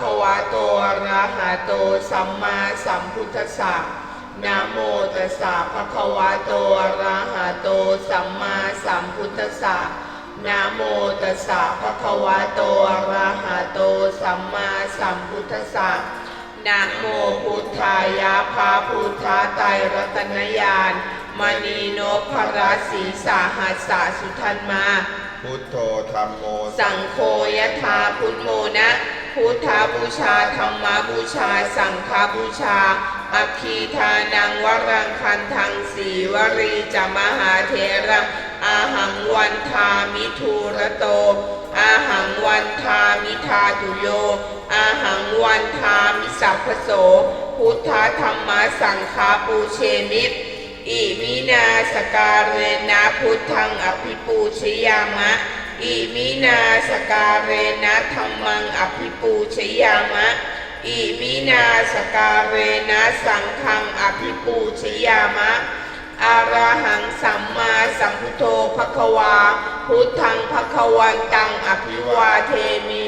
คะวะโตอะระหะโตสัมมาสัมพุทธัสสะนะโมตัสสะภะคะวะโตอะระหะโตสัมมาสัมพุทธัสสะนะโมตัสสะภะคะวะโตอะระหะโตสัมมาสัมพุทธัสสะนะโมพุทธายะพาพุทธาไตรรัตนญาณมณีโนภราสีสาหัสสะสุทันมา พุทโธธรรมโม สังโฆยถาพุทโมนะ พุทธาบูชาธรรมบูชา สังฆาบูชาอัคคีทานังวรังคันทังสีวรีจะมหาเถระอาหังวันทามิทูระโต อาหังวันทามิทาตุโย อาหังวันทามิสัพพโส พุทธธรรมสังฆาปูเชมิตอิมินาสการเรนะพุทธังอภิปูชยามะ อิมินาสการเรนะธรรมังอภิปูชยามะ อิมินาสการเรนะสังฆังอภิปูชยามะอาระหังสัมมาสัมพุทโธภควา พุทธังภควันตังอภิวาเทมิ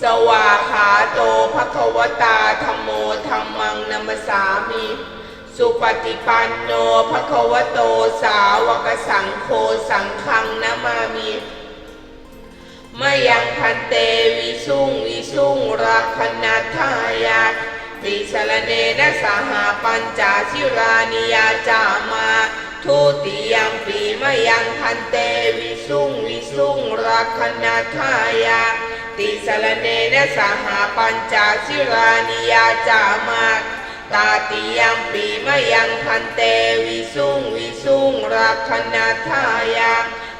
สวาขาโตภควตาธรรมโมธรรมังนัมสามิ สุปฏิปันโนภควโตสาวกสังโฆสังฆังนามามิ มยังพันเตวิสุงวิสุงรักขณาทายาติสรเนนะสหปัญจสิรานิยาจามาทุติยัมปีมยังพันเตวิสุงวิสุงรักขณาทายาติสรเนนะสหปัญจสิรานิยาจามาตาติยัมปีมยังพันเตวิสุงวิสุงรักขณาทายา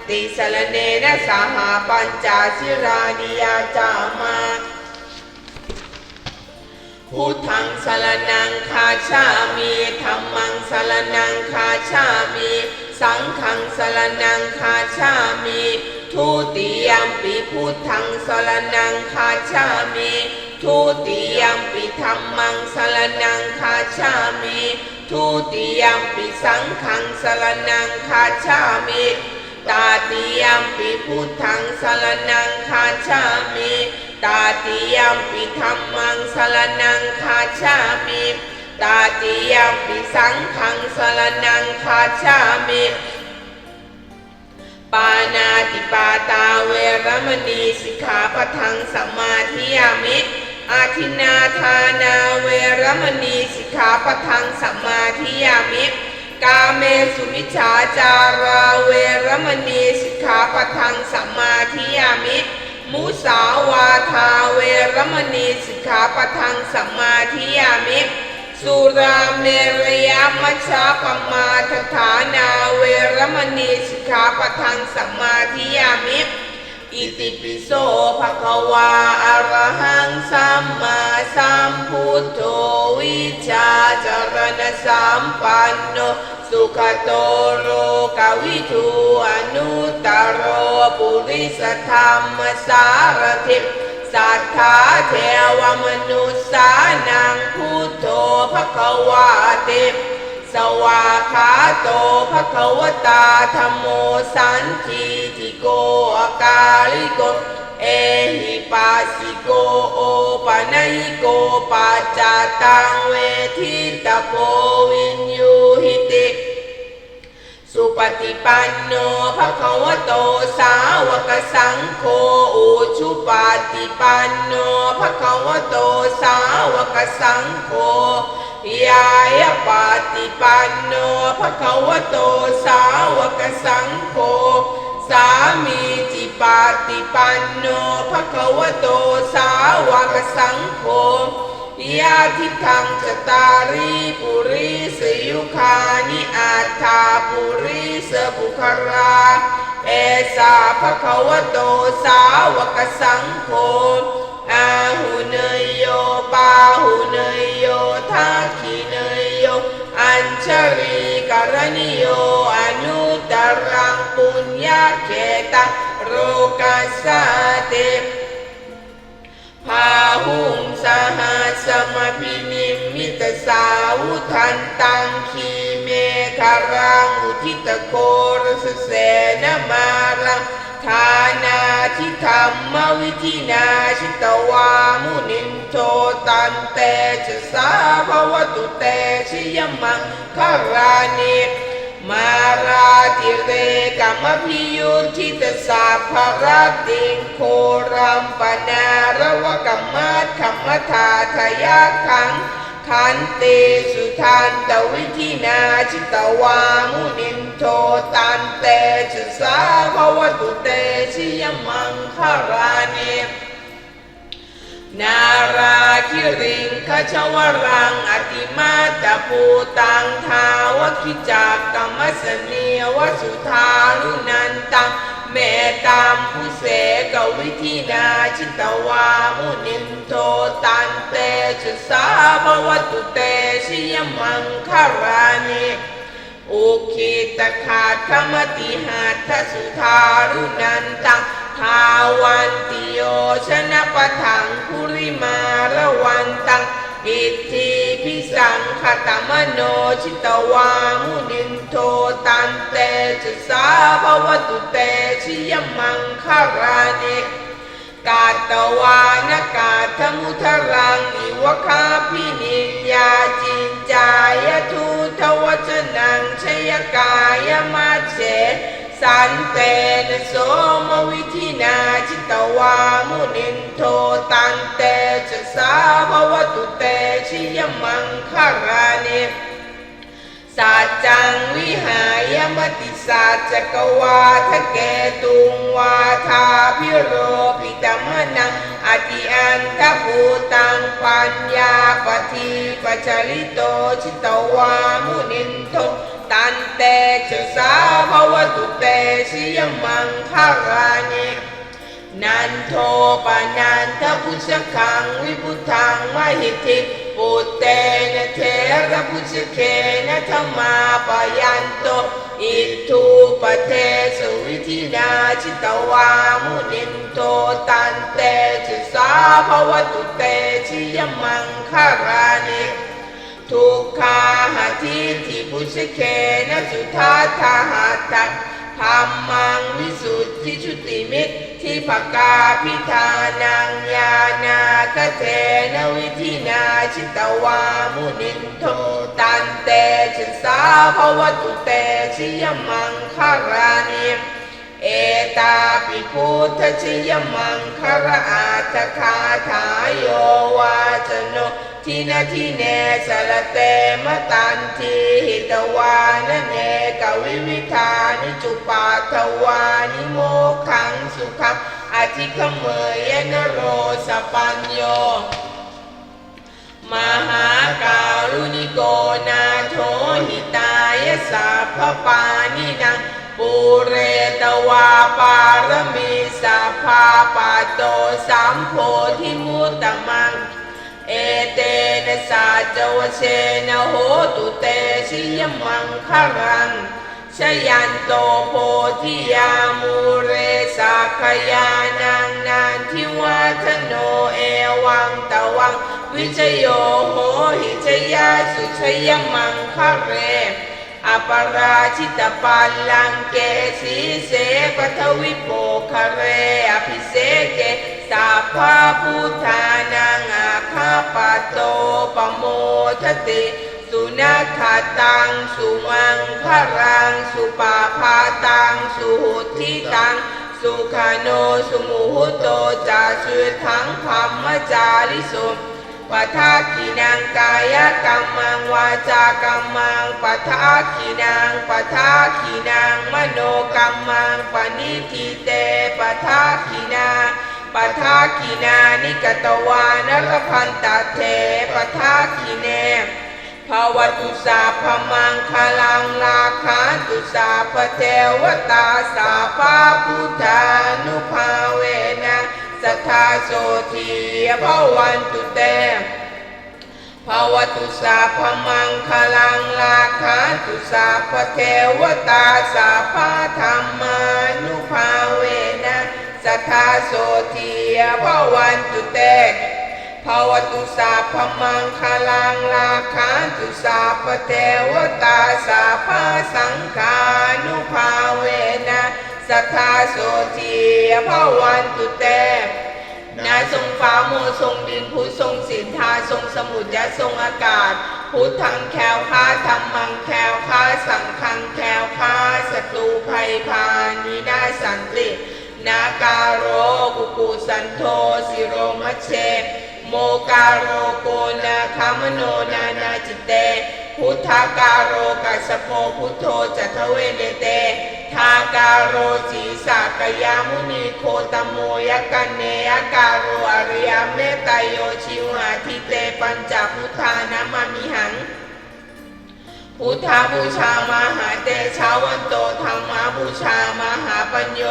ติสรเนนะสหปัญจสิรานิยาจามาพุทธังสรนังคาชามีธรรมังสรนังคาชามี สังฆังสรนังคาชามี ทุติยัมปีพุทธังสรนังคาชามี ทุติยัมปิธรรมังสรนังคาชามิทุติยัมปิสังฆังสรนังคาชามิ ตาติยมปิพุทธังสรนังคาชามิตาติยมปิธรรมังสรนังคาชามิตาติยมปิสังฆังสรนังคาชามิปานาติปาตาเวรมณีสิกขาปทังสมมาธิยามิอาทินาทานาเวรมณีสิกขาปทังสมมาธิยามิ กาเมสุมิจฉาจาราเวรมณีสิกขาปทังสมมาธิยามิมุสาวาทาเวรมณีสิกขาปทังสมมาธิยามิ สุราเมรยามัชฌาปมาทฐานาเวรมณีสิกขาปทังสัมมาทิยามิ อิติปิโสภะคะวาอะระหังสัมมาสัมพุทโธวิชาจารณสัมปันโนสุขโตโรกวิทูอนุตตรโรปุริสธรรมสารถิสัทธาเทวมนุษสานังพุทโธภคะวาติ สวาขาโตภะคะวตาธรรมโมสันทิติโกอากาลิโก เอหิปัสสิโกโอปะนัยโกปัจจตังเวทิตาโพวินยูหิติสุปฏิปันโนภะคะวะโตสาวกสังโฆอุชุปฏิปันโนภะคะวะโตสาวกสังโฆ ยายาปฏิปันโนภะคะวะโตสาวกสังโฆสามีจิปฏิปันโนภะคะวะโตสาวกสังโฆยาทิทังจตารีปุริสยุคานิอาทาปุริสบุคราเอสาภะคะวะโตสาวกสังโฆ อาหุเนยโยปาหุเนยโยทักขิเนยโยอัญชรีกรณิโยอนุตรังปุญญาเขตะโรกัสสะเตพาหุงสหัสมพินิมิตสาวุทันตังคีเมคารังอุทิตโกรสเสนมารังทานาทิธรรมวิธีนาชิตวามุนินโทตันเตจะสาภวตุเตชิยมังคารานิมาราติเรกัมพิยุทิตสาภรติงโครัมปนารวกัมมัตคัมมทาทยาคัง ขันเตสุทันตวิธีนาจิตวามุนินโทตันเตจุสาภวตุเตชิยมังคารานินาราคิริงขชวรังอติมาตปูตังทาวคิจักกรรมสเนวสุทารุน เมตามผู้เสกวิธีนาจิตวามุนินโทตันเตจุสาภวตุเตชิยมังคารานิอุคิตขาดขมติหัตถสุทารุนันตังทาวันติโยชนะปะทังคุริมาระวันตัง อิทธิพิสังขตมโนชิตวามุนินโทตันเตจุสาภวตุเตชิยมังคารานิกาตวานกาธมุทรังอิวคาพินิญญาจินจายทุทวจนังชยกายมาเช สันเตนะโสมวิธินาจิตวามุนินโทตันเตจะสาภวตุเตชิยมังคารานิ สัจจังวิหายมติสัจกวาทะเกตุงวาทาพิโรปิตมนังอติอันทภูตังปัญญาปฏิปัจจริโตชิตวามุนินโทตันเตจะสาภวตุเตชิยมังคารานินันโทปนันทพุชคังวิพุทังมหิติปุตเตนเทระพุชเค มาปยันโตอิทูปเทสุวิธินาชิตวามุนินโทตันเตจะสาภวตุเตชิยมังคารานิทุกขาหาทิทิพุชเคนะสุทาทาหาตักธรรมังวิสุทธิชุติมิตร ที่ปกาพิธานังญาณาคเทนวิธินาชิตวามุนินโทตันเตชิสาภวตุเตชิยมังคารานิเอตาปิพุทธชิยมังคารอาตคาถาโยวาจโน ทินาทิเนสลเตมตันทีหิตวานเนกวิวิธานิจุปาทวานิโมขังสุขังอธิขเมยนโรสปัญโย มหาการุณิโกนาโถหิตายสัพพปานินังปุเรตวาปารมีสัพพาปโตสัมโพธิมุตตมัง เอเตนะสาจวเชนะโหตุเตชิยมังคารังชยันโตโพธิยามูเรสักขยานังนานทิวัฒโนเอวังตะวัง วิชโยโหหิชยาสุชยมังคะเรอปราชิตปัลลังเกสีเสปทวิโปคะเรอภิเสเก สัพพะพุทธานังอาคาปโตปโมทติสุนัขตังสุมังครังสุปาพาตังสุหุทิตังสุขาโนสุมุหุโตจาสุทังธรรมจาริสุปะทาขีนางกายกรรมังวาจากรรมังปะทาขีนางปะทาขีนางมโนกรรมังปณิทิเตปะทาขีนา ปทาขีนานิกตวานรพันตเทปทาขีเนภาวตุสาพมังคลังลาคันตุสาพเทวตาสาภาพุทธานุภาเวนะสัทธาโสทีภวันตุเตภาวตุสาพมังคลังลาคันตุสาพเทวตาสาภาธรรมานุภาเวนะ สัทธาโสทีภวันตุเตภาวตุสาพมังคลังลาคันตุสาพเทวตาสาภาสังฆานุภาเวนะสัทธาโสจีพวันตุเตนาทรงฟ้าโมทรงดินผู้ทรงสินทาทรงสมุทรยะทรงอากาศพุทธังแคล้วคลาธรรมังแคล้วคลาสังฆังแคล้วคลาศัตรูภัยพานนินาสันติ นาการโรกุกุสันโทสิโรมัชเช โมการโรโกนาคามโนนานาจิตเต พุทธาการโรกัสโพพุทโธจัตเวเนเต ทาการโรจีสากยามุนีโคตโมยกันเนยการโรอริยเมตโยชิวหาทิเตปัญจพุทธานามามิหังพุทธบูชา มหาเตชาวันโตธรรมาบูชา มหาปัญโย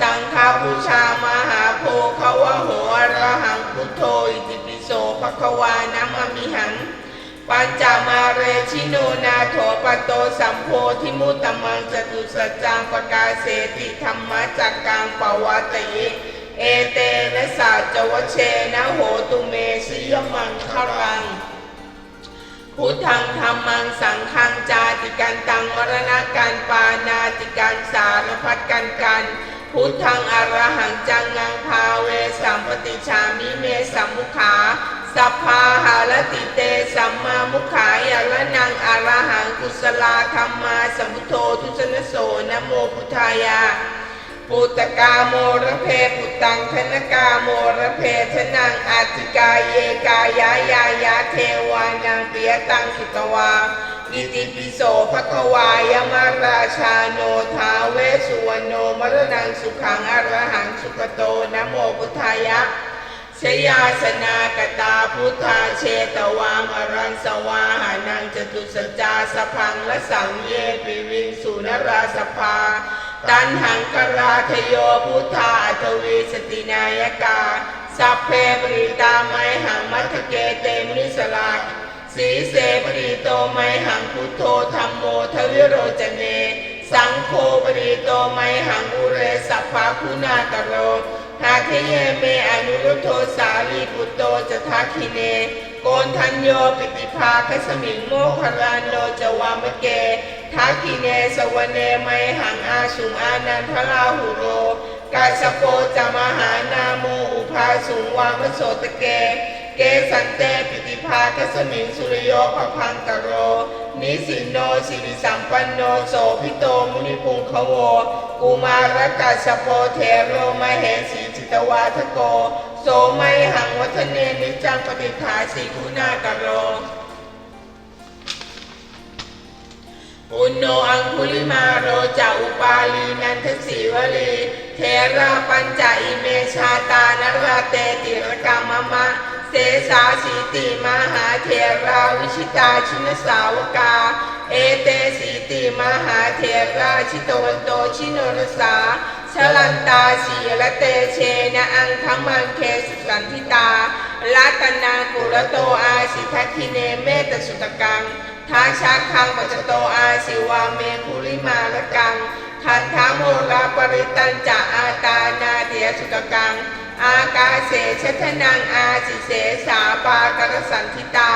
สังฆาบูชามหาโพคาวะโหอรหังพุทโธอิติปิโสภควานามามิหัง ปัญจมาเรชิโนนาโถปโตสัมโพธิมุตตมังจตุสัจจังปกาเสติธรรมจักกังปวัตติเอเตนะสัจวเชนะโหตุเมสิยมังครังพุทธังธรรมังสังฆังจาติกันตังมรณะการปานาติการสารพัดกันกัน พุทธังอรหังจังงังพาเวสัมปติชามิเมสัมมุขาสัพพาหารติเตสัมมามุขายะละนังอรหังกุศลาธรรมาสัมพุทโธทุสนโสนะโมพุทธายาปุตตกาโมระเพปุตตังคณกาโมระเพชนังอาติกาเยกายายายาเทวานังเปิยตังสุตวา อิติปิโสภควายมาราชาโนทาเวสุวรรณโนมรณังสุขังอรหังสุขโตนะโมพุทธายะชยาสนากตาพุทธาเชตวามอรังสวาหานังจตุสจาสพังและสังเยปิวิงสุนราสภา ตันหังกราทโยพุทธาอัตวีสตินายกา สัพเพปริตาไมหังมัทเกเตมิสลา สีเสปริโตไมหังพุทโธธรรมโมทวิโรจเน สังโฆปริโตไมหังอุเรสัพพาคุณากโรทาเทเยเมอนุรุโธสาลีปุตโตจะทักขิเน โกนทัญโยปิติภาคสมิงโมคารานโนจวามะเกทักขิเนสวเนไมหังอาสุงอานันทราหุโรกาสโปจะมหานาโมอุภาสุงวามโสตเก เกสันเตปิติภาคสมิงสุริโยภพังกโร นิสินโนสิริสัมปันโนโสพิโตมุนิพุงคโวกุมารกัสโปเทโรมเหสีจิตวาทโก โสไมหังวัฒเนนิจังปฏิฐาสีคุณากโรปุณโนอังคุลิมาโรจาอุปาลีนันทสีวลี เทราปัญจอิเมชาตานราเตติรกามมะ เสสาสีติมหาเทราวิชิตาชินสาวกา เอเตสีติมหาเทราชิตวันโตชิโนรสาชลันตาสีละเตเชนะอังคมังเคสุสันทิตาลัตนากุระโตอาสิทัคิเนเมตสุตกังทาชาคังปัจโตอาสิวาเมคุลิมาละกังคันธาโมราปริตันจะอาตานาเดียสุตกัง อากาเสชทนังอาสิเสสาปากรสันทิตา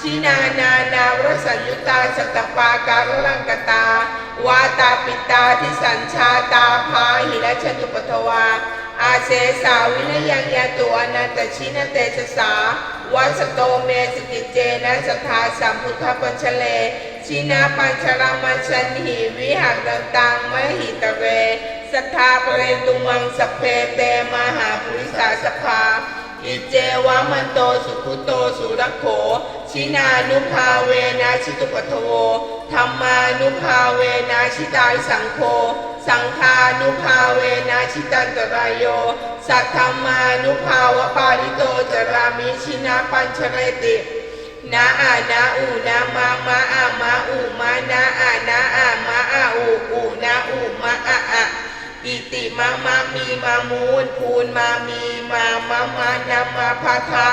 ชินานานาวรสัญยุตาสตปาการลังกตาวาตาปิตาทิสัญชาตาพาหิรชตุปทวา อาเสสาวินยังยาตัวอนันตชินเตชะสาวัสโตเมสกิเจนะสัทธาสัมพุทธปัญชเล ชินาปัญชรามัญชันหิวิหังดังตังมหิตเร สัทธาเปรตุมังสพเพเตมหาปุริสาสภา อิเจวามันโตสุขุโตสุรโข ชินานุภาเวนะชิตุปทโวธรรมานุภาเวนะชิตายสังโฆ สังฆานุภาเวนะชิตันตรายโย สัทธรรมานุภาวปาริโตจรามิชินาปัญชเรตินาอานาอูนามามาอามาอูมานาอานาอามาอาอูอูนาอูมาอาอา อิติมามามีมามูนพูนมามีมามามานามาพาทะ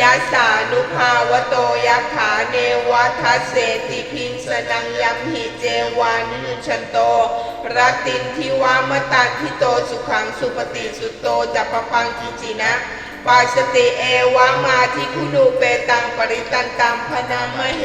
ยาสานุภาวโตยัขาเนวัทัสเสติพิงสนังยัมหิเจวานิยุชันโตรตินทิวามตันทิโตสุขังสุปฏิสุตโตจัปปังกิจินะปาสติเอวามาทิคุนูเปตังปริตันตังพนามเห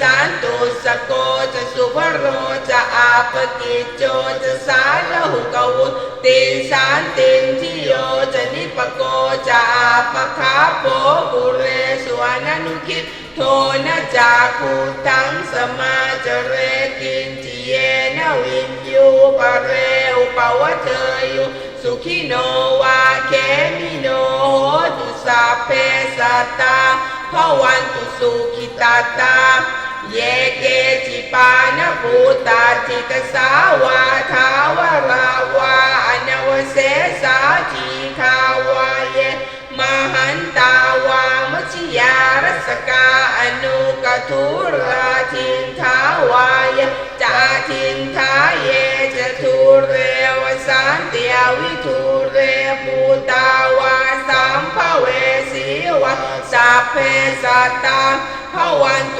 สันตุสโกจะสุภโรจะอาปกิจโจจะสารละหุกวุตินสานตินทิโยจะนิปโกจะอาปคาโปกุเรสวนานุคิดโทนะจาคูตังสมาจเรกินจิเยนวินยูปะเรอุปวะเทยุสุขิโนวาเคมิโนโหตุสาเพสตาภวันตุสุขิตาตา เยเกจิปานภูตาจิตสาวาทาวราวาอนวเสสาจีคาวาเยมหันตาวามชิยารสกาอนุกทุราทินทาวายจาทินทาเยจะทุเรวสันเติยวิทุเรปูตาวาสัมภเวสีวะสัพเพสัตตาภวันตุ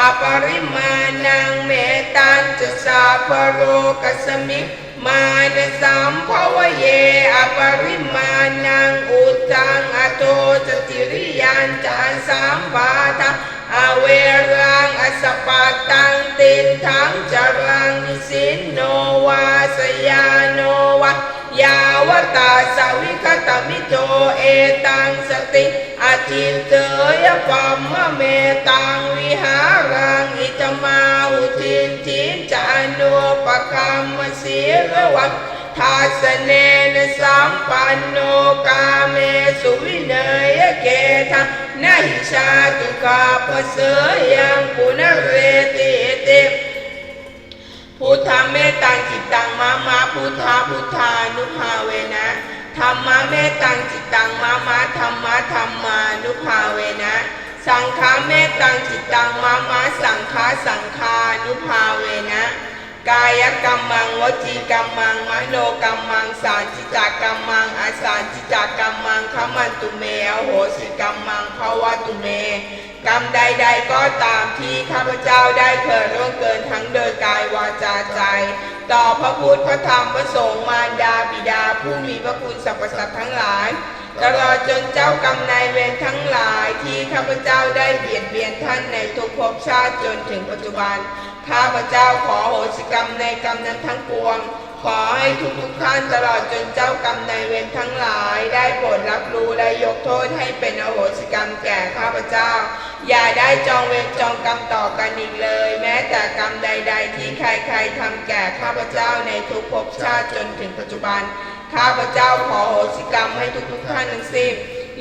อปริมาณังเมตันจะสาพโรกสมิมานสัมภวเยอปริมาณังอุตังอโตจติริยันจันสัมปาทาอเวรังอสปาตังตินทังจรังนิสินโนวาสยาโนวะยา วตาสวิคตมิโตเอตังสติอาทินเตยปัมมะเมตังวิหารังอิตมาอุทินทินจานุปกรรมสีรวัตทัสเนนสัมปันโนกาเมสุวิเนยเกทะนาหิชาตุกาปเสยังปุณเรติติ พุทธเมตตังจิตตังมามาพุทธาพุทธานุภาเวนะธรรมะเมตตังจิตตังมามาธรรมะธรรมานุภาเวนะ สังฆาเมตตังจิตตังมามาสังฆาสังฆานุภาเวนะ กายกรรมังวจีกรรมังมโนกรรมังสารจิจกรรมังอาสารจิจกรรมังขมันตุเมอโหสิกรรมังภาวะตุเม กรรมใด ๆ ก็ตามที่ข้าพเจ้าได้เคยร่วงเกินทั้งโดยกายวาจาใจ ต่อพระพุทธพระธรรมพระสงฆ์มารดาบิดาผู้มีพระคุณสรรพสัตว์ทั้งหลาย ตลอดจนเจ้ากรรมนายเวรทั้งหลายที่ข้าพเจ้าได้เบียดเบียนท่านในทุกภพชาติจนถึงปัจจุบัน ข้าพเจ้าขอโหสิกรรมในกรรมนั้นทั้งปวง ขอให้ทุกทุกๆท่านตลอดจนเจ้ากรรมนายเวรทั้งหลาย ได้โปรดรับรู้และยกโทษให้เป็นอโหสิกรรมแก่ข้าพเจ้า อย่าได้จองเวรจองกรรมต่อกันอีกเลย แม้แต่กรรมใด ๆ ที่ใครๆทำแก่ข้าพเจ้าในทุกภพชาติจนถึงปัจจุบัน ข้าพเจ้าขอโหสิกรรมให้ทุกๆท่านทั้งสิ้น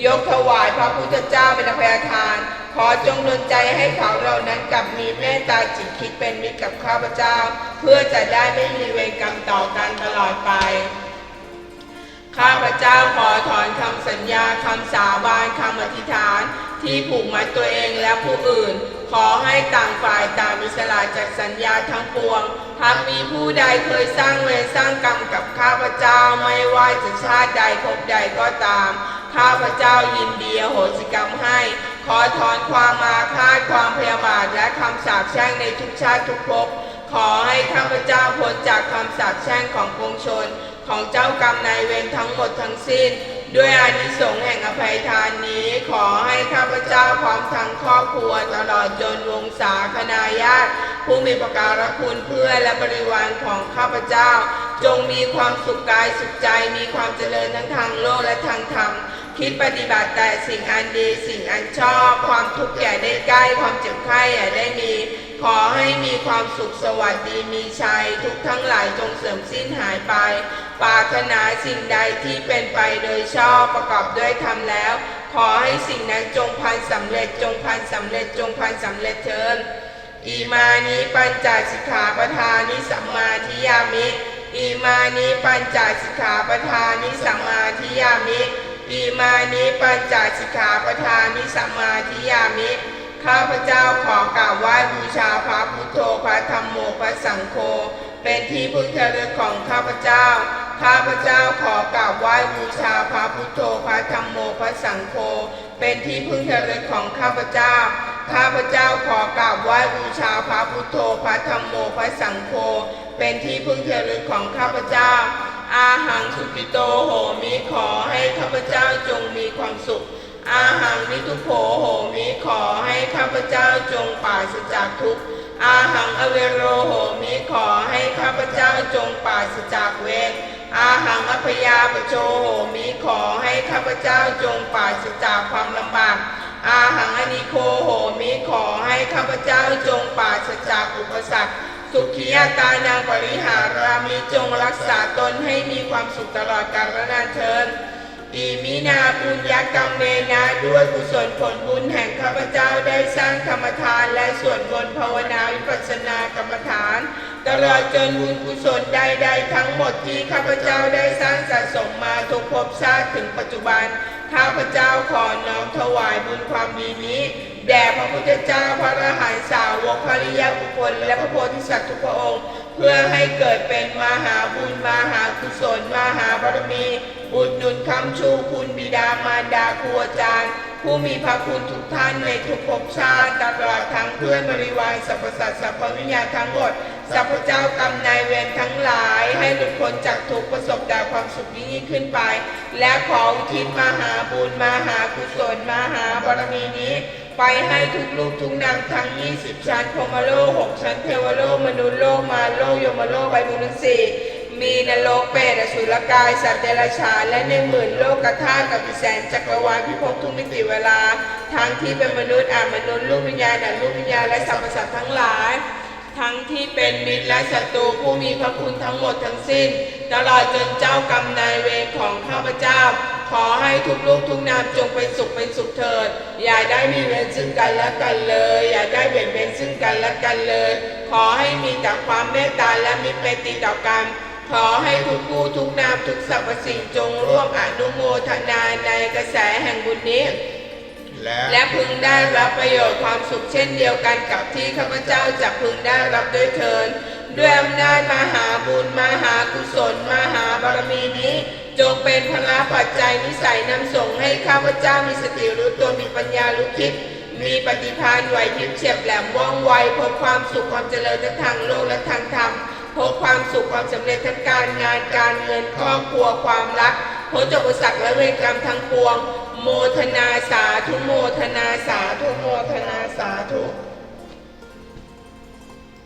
ยกถวายพระพุทธเจ้าเป็นอภัยทาน ขอจงดลใจให้เขาเหล่านั้นกลับมีเมตตาจิตคิดเป็นมิตรกับข้าพเจ้า เพื่อจะได้ไม่มีเวรกรรมต่อกันตลอดไป ข้าพเจ้าขอถอนคำสัญญาคำสาบานคำอธิษฐาน ที่ผูกมัดตัวเองและผู้อื่น ขอให้ต่างฝ่ายต่างอิสละจากสัญญาทั้งปวงหากมีผู้ใดเคยสร้างเวรสร้างกรรมกับข้าพเจ้าไม่ว่าจะชาติใดภพใดก็ตาม ข้าพเจ้ายินดีโหสิกรรมให้ ขอถอนความมาคาความพยาบาทและคำสาปแช่งในทุกชาติทุกภพขอให้ข้าพเจ้าพ้นจากคำสาปแช่งของปวงชน ของเจ้ากรรมนายเวรทั้งหมดทั้งสิ้น ด้วยอานิสงส์แห่งอภัยทานนี้ ขอให้ข้าพเจ้าพร้อมทั้งครอบครัวตลอดจนวงศาคณาญาติผู้มีประการคุณเพื่อและบริวารของข้าพเจ้า จงมีความสุขกายสุขใจมีความเจริญทั้งทางโลกและทางธรรม คิดปฏิบัติแต่สิ่งอันดีสิ่งอันชอบ ความทุกข์อย่าได้ใกล้ความเจ็บไข้อย่าได้มี ขอให้มีความสุขสวัสดีมีชัย ทุกทั้งหลายจงเสื่อมสิ้นหายไปปรารถนาสิ่งใดที่เป็นไปโดยชอบประกอบด้วยธรรมแล้ว ขอให้สิ่งนั้นจงพันสำเร็จจงพันสำเร็จจงพันสำเร็จเถิดอิมานิปัญจสิกขาปทานิสัมมาทิยามิอิมานิปัญจสิกขาปทานิสัมมาทิยามิ อิมานิปัญจสิกขาปทานิสัมมาทิยามิ ข้าพเจ้าขอกราบไหว้บูชาพระพุทโธพระธรรมโมพระสังโฆ เป็นที่พึ่งระลึกของข้าพเจ้า ข้าพเจ้าขอกราบไหว้บูชาพระพุทโธพระธรรมโมพระสังโฆ เป็นที่พึ่งระลึกของข้าพเจ้า ข้าพเจ้าขอกราบไหว้บูชาพระพุทโธพระธรรมโมพระสังโฆ เป็นที่พึ่งระลึกของข้าพเจ้า อาหังสุขิโตโหมิขอให้ข้าพเจ้าจงมีความสุข อาหังนิทุโขโหมิขอให้ข้าพเจ้าจงปราศจากทุกข์ อาหังอเวโรโหมิขอให้ข้าพเจ้าจงปราศจากเวรอาหังอพยาปโชโหมิขอให้ข้าพเจ้าจงปราศจากความลำบาก อาหังอนิโคโหมิขอให้ข้าพเจ้าจงปราศจากอุปสรรค สุขียตานางปริหารามิจงรักษาตนให้มีความสุขตลอดกาลนานเทินอีมินาบุญญกรรมเนนะด้วยกุศลผลบุญแห่งข้าพเจ้าได้สร้างธรรมทานและสวดมนต์ภาวนาวิปัสสนากรรมฐาน ตลอดจนบุญกุศลใดๆทั้งหมดที่ข้าพเจ้าได้สร้างสะสมมาทุกภพชาติถึงปัจจุบัน ข้าพเจ้าขอน้อมถวายบุญความดีนี้ แด่พระพุทธเจ้าพระอรหันตสาวกพระริยบุคคล และพระโพธิสัตว์ทุกพระองค์ เพื่อให้เกิดเป็นมหาบุญมหากุศลมหาบารมี บุญหนุนคำชูคุณบิดามารดาครูอาจารย์ ผู้มีพระคุณทุกท่านในทุกภพชาติตลอดทั้งเพื่อนบริวารสรรพสัตว์สรรพวิญญาณทั้งหมดสัพพเจ้ากรรมนายเวรทั้งหลาย ให้หลุดพ้นจากทุกประสบแต่ความสุขยิ่งขึ้นไป และขออุทิศมหาบุญมหากุศลมหาบารมีนี้ ไปให้ทุกลูกทุกนางทั้ง 20 ชั้นพรมโลกหกชั้นเทวโลกมนุษย์โลกมาโลกยมโลกใบบุญสี่มีนรกเปรตอสุรกาย สัตว์เดรัจฉานและในหมื่นโลกกธาตุกับอีแสนจักรวาลพิภพทุกมิติเวลา ทั้งที่เป็นมนุษย์อามนุษย์ลูกวิญญาณอลูกวิญญาณและสรรพสัตว์ทั้งหลาย ทั้งที่เป็นมิตรและศัตรูผู้มีพระคุณทั้งหมดทั้งสิ้น ตลอดจนเจ้ากรรมนายเวรของข้าพเจ้า ขอให้ทุกลูกทุกนามจงเป็นสุขเป็นสุขเถิด อย่าได้มีเวรซึ่งกันและกันเลย อย่าได้เบียดเบียนซึ่งกันและกันเลย ขอให้มีแต่ความเมตตาและมิตรเมตตีต่อกันขอให้ทุกผู้ทุกนามทุกสรรพสิ่งจงร่วมอนุโมทนาในกระแสแห่งบุญนี้ และพึงได้รับประโยชน์ความสุขเช่นเดียวกันกับที่ข้าพเจ้าจะพึงได้รับด้วยเทินด้วยอำนาจมหาบุญมหากุศลมหาบารมีนี้ จงเป็นพละปัจจัยนิสัยนำส่งให้ข้าพเจ้ามีสติรู้ตัวมีปัญญารู้คิด มีปฏิภาณไหวพริบเฉียบแหลมว่องไวพบความสุขความเจริญทั้งทางโลกและทางธรรมพบความสุขความสำเร็จทั้งการงานการเงินครอบครัวความรัก พ้นจากอุปสรรคและเวรกรรมทั้งปวง โมทนาสาธุโมทนาสาธุโมทนาสาธุ